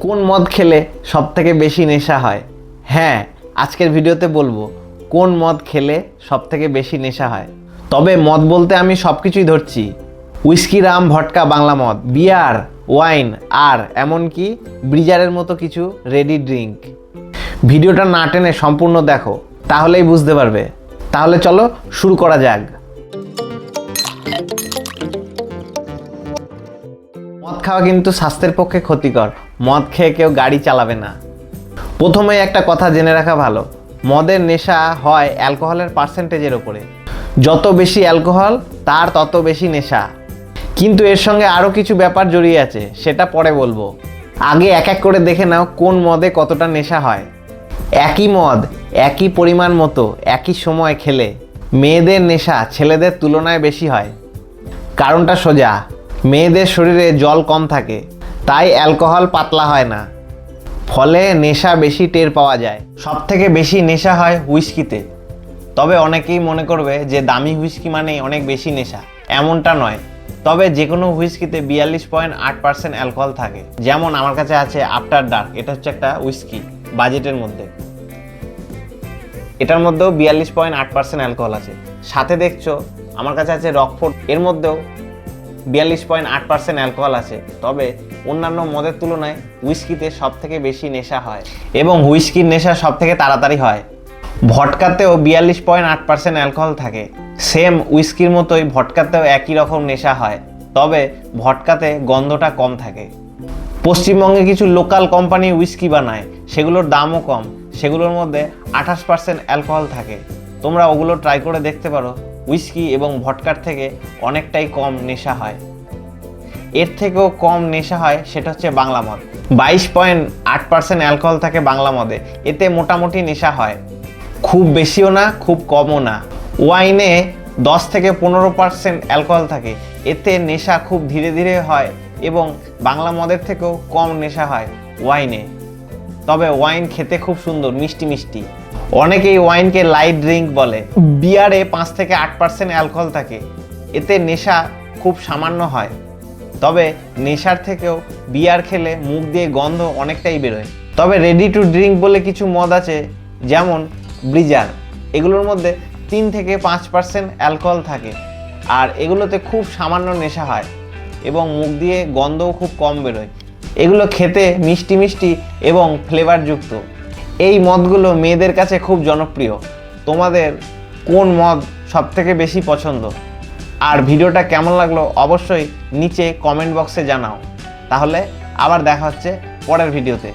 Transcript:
কোন মদ খেলে সব থেকে বেশি নেশা হয়? হ্যাঁ আজকের ভিডিওতে বলব কোন মদ খেলে সব থেকে বেশি নেশা হয়। তবে মদ বলতে আমি সব কিছুই ধরছি। উইস্কি, রাম, ভটকা, বাংলা মদ, বিয়ার, ওয়াইন, আর এমনকি ব্রিজারের মতো কিছু রেডি ড্রিঙ্ক। ভিডিওটা না টেনে সম্পূর্ণ দেখো, তাহলেই বুঝতে পারবে। তাহলে চলো শুরু করা যাক। মদ খাওয়া কিন্তু স্বাস্থ্যের পক্ষে ক্ষতিকর। মদ খেয়ে কেউ গাড়ি চালাবে না। প্রথমে একটা কথা জেনে রাখা ভালো। মদের নেশা হয় অ্যালকোহলের পার্সেন্টেজের ওপরে যত বেশি অ্যালকোহল, তার তত বেশি নেশা। কিন্তু এর সঙ্গে আরও কিছু ব্যাপার জড়িয়ে আছে, সেটা পরে বলব। আগে এক এক করে দেখে নাও কোন মদে কতটা নেশা হয়। একই মদ, একই পরিমাণ মতো, একই সময় খেলে। মেয়েদের নেশা ছেলেদের তুলনায় বেশি হয়। কারণটা সোজা। মেয়েদের শরীরে জল কম থাকে। তাই অ্যালকোহল পাতলা হয় না। ফলে নেশা বেশি টের পাওয়া যায়। সব থেকে বেশি নেশা হয় হুইস্কিতে। তবে অনেকেই মনে করবে যে দামি হুইস্কি মানেই অনেক বেশি নেশা। এমনটা নয়। তবে যে কোনো হুইস্কিতে বিয়াল্লিশ পয়েন্ট আট পার্সেন্ট অ্যালকোহল থাকে। যেমন আমার কাছে আছে আফটার ডার্ক। এটা হচ্ছে একটা হুইস্কি বাজেটের মধ্যে। এটার মধ্যেও বিয়াল্লিশ পয়েন্ট আট পার্সেন্ট অ্যালকোহল আছে। সাথে দেখছ, আমার কাছে আছে রকফোর্ড এর মধ্যেও বিয়াল্লিশ পয়েন্ট আট পার্সেন্ট অ্যালকোহল আছে। তবে অন্যান্য মদের তুলনায় হুইস্কিতে সব থেকে বেশি নেশা হয় এবং হুইস্কির নেশা সব থেকে তাড়াতাড়ি হয়। ভটকাতেও বিয়াল্লিশ পয়েন্ট আট পার্সেন্ট অ্যালকোহল থাকে। সেম উইস্কির মতোই ভটকাতেও একই রকম নেশা হয়। তবে ভটকাতে গন্ধটা কম থাকে। পশ্চিমবঙ্গে কিছু লোকাল কোম্পানি উইস্কি বানায়। সেগুলোর দামও কম। সেগুলোর মধ্যে আঠাশ পার্সেন্ট অ্যালকোহল থাকে। তোমরা ওগুলো ট্রাই করে দেখতে পারো। উইস্কি এবং ভটকার থেকে অনেকটাই কম নেশা হয়। এর থেকেও কম নেশা হয় সেটা হচ্ছে বাংলা মদ। বাইশ পয়েন্ট আট পার্সেন্ট অ্যালকোহল থাকে বাংলা মদে। এতে মোটামুটি নেশা হয়। খুব বেশিও না, খুব কমও না। ওয়াইনে দশ থেকে পনেরো পার্সেন্ট অ্যালকোহল থাকে। এতে নেশা খুব ধীরে ধীরে হয় এবং বাংলা মদের থেকেও কম নেশা হয় ওয়াইনে। তবে ওয়াইন খেতে খুব সুন্দর, মিষ্টি মিষ্টি। অনেকেই ওয়াইনকে লাইট ড্রিঙ্ক বলে। বিয়ারে পাঁচ থেকে আট পার্সেন্ট অ্যালকোহল থাকে। এতে নেশা খুব সামান্য হয়। তবে নেশার থেকেও বিয়ার খেলে মুখ দিয়ে গন্ধ অনেকটাই বেরোয়। তবে রেডি টু ড্রিঙ্ক বলে কিছু মদ আছে, যেমন ব্রিজার এগুলোর মধ্যে তিন থেকে পাঁচ পার্সেন্ট অ্যালকোহল থাকে। আর এগুলোতে খুব সামান্য নেশা হয় এবং মুখ দিয়ে গন্ধও খুব কম বেরোয়। এগুলো খেতে মিষ্টি মিষ্টি এবং ফ্লেভারযুক্ত এই মদগুলো মেয়েদের কাছে খুব জনপ্রিয়। তোমাদের কোন মদ সব থেকে বেশি পছন্দ? আর ভিডিওটা কেমন লাগল অবশ্যই নিচে কমেন্ট বক্সে জানাও। তাহলে আবার দেখা হচ্ছে পরের ভিডিওতে।